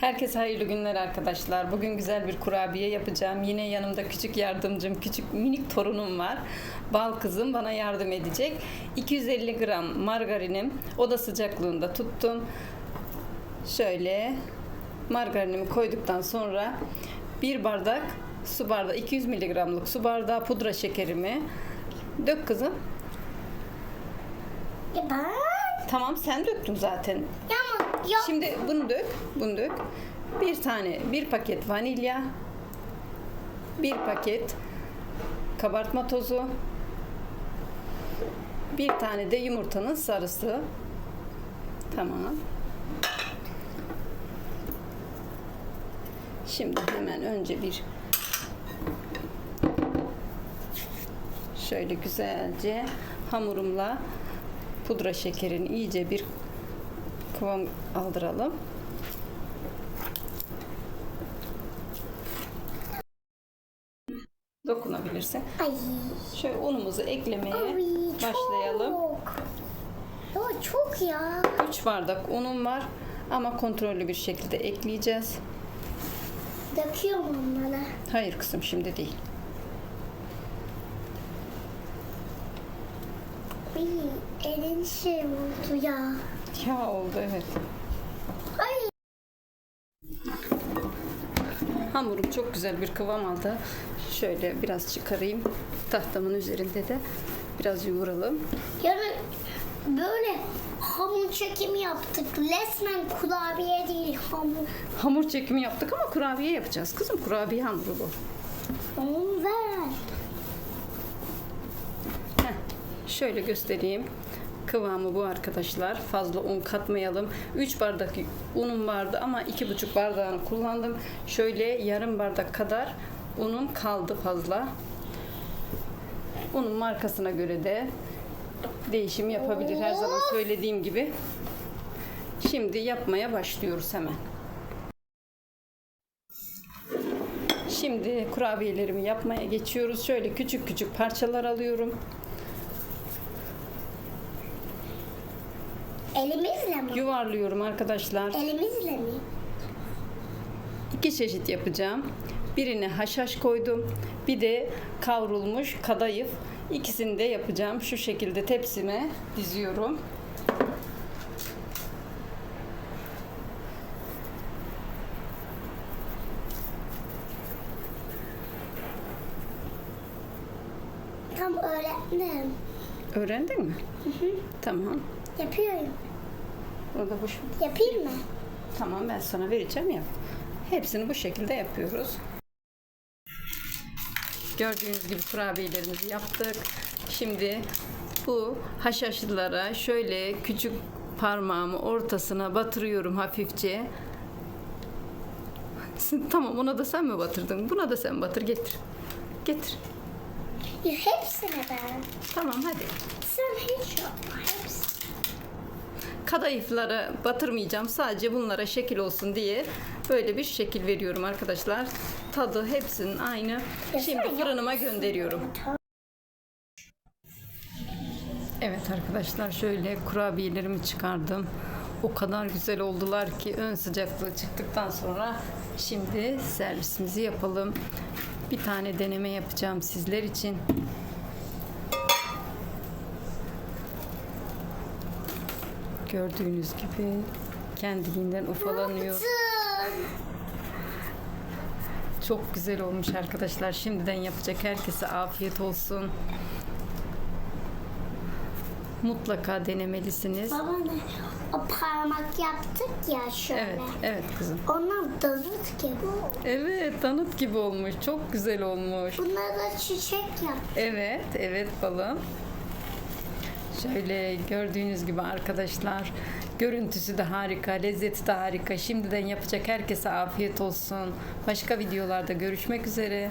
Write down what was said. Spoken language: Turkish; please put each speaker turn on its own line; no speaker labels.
Herkese hayırlı günler arkadaşlar. Bugün güzel bir kurabiye yapacağım. Yine yanımda küçük yardımcım, küçük minik torunum var. Bal kızım bana yardım edecek. 250 gram margarinim oda sıcaklığında tuttum. Şöyle margarinimi koyduktan sonra bir bardak su bardağı 200 miligramlık su bardağı pudra şekerimi dök kızım.
Ya ben...
Tamam sen döktün zaten.
Ya yok.
Şimdi bunu dök, bunu dök. Bir tane, bir paket vanilya, bir paket kabartma tozu, bir tane de yumurtanın sarısı. Tamam. Şimdi hemen önce bir şöyle güzelce hamurumla pudra şekerini iyice bir kıvam aldıralım. Dokunabilirsin.
Ay.
Şöyle unumuzu eklemeye
Ay,
başlayalım.
Çok. Ya çok ya.
3 bardak unum var ama kontrollü bir şekilde ekleyeceğiz.
Döküyorum onlara.
Hayır kızım şimdi değil.
Ay elin şey oldu ya.
Ya oldu evet.
Ay.
Hamurum çok güzel bir kıvam aldı. Şöyle biraz çıkarayım. Tahtamın üzerinde de biraz yoğuralım.
Yani böyle hamur çekimi yaptık. Resmen kurabiye değil hamur.
Hamur çekimi yaptık ama kurabiye yapacağız. Kızım kurabiye hamuru bu.
Onu ver.
Heh, şöyle göstereyim. Kıvamı bu arkadaşlar. Fazla un katmayalım. 3 bardak unum vardı ama 2,5 bardağını kullandım. Şöyle yarım bardak kadar unum kaldı fazla. Unun markasına göre de değişim yapabilir her zaman söylediğim gibi. Şimdi yapmaya başlıyoruz hemen. Şimdi kurabiyelerimi yapmaya geçiyoruz. Şöyle küçük küçük parçalar alıyorum.
Elimizle mi?
Yuvarlıyorum arkadaşlar.
Elimizle mi?
İki çeşit yapacağım. Birine haşhaş koydum. Bir de kavrulmuş kadayıf. İkisini de yapacağım. Şu şekilde tepsime diziyorum.
Tam öğrettim.
Öğrendin mi? Tamam.
Yapıyorum.
Orada boş.
Yapayım mı?
Tamam ben sana vereceğim yap. Hepsini bu şekilde yapıyoruz. Gördüğünüz gibi kurabiyelerimizi yaptık. Şimdi bu haşhaşlılara şöyle küçük parmağımı ortasına batırıyorum hafifçe. Tamam ona da sen mi batırdın? Buna da sen batır getir. Getir.
Ya hepsine ben.
Tamam hadi.
Sen hiç yapma hepsi.
Kadayıflara batırmayacağım. Sadece bunlara şekil olsun diye böyle bir şekil veriyorum arkadaşlar. Tadı hepsinin aynı. Şimdi fırınıma gönderiyorum. Evet arkadaşlar şöyle kurabiyelerimi çıkardım. O kadar güzel oldular ki ön sıcaklığı çıktıktan sonra şimdi servisimizi yapalım. Bir tane deneme yapacağım sizler için. Gördüğünüz gibi kendiliğinden ufalanıyor. Çok güzel olmuş arkadaşlar. Şimdiden yapacak herkese afiyet olsun. Mutlaka denemelisiniz.
Baba ne? O parmak yaptık ya şöyle.
Evet, evet kızım.
Ondan davut gibi.
Evet, tanıt gibi olmuş. Çok güzel olmuş.
Bunlar da çiçek yap.
Evet, evet balım. Şöyle gördüğünüz gibi arkadaşlar görüntüsü de harika, lezzeti de harika. Şimdiden yapacak herkese afiyet olsun. Başka videolarda görüşmek üzere.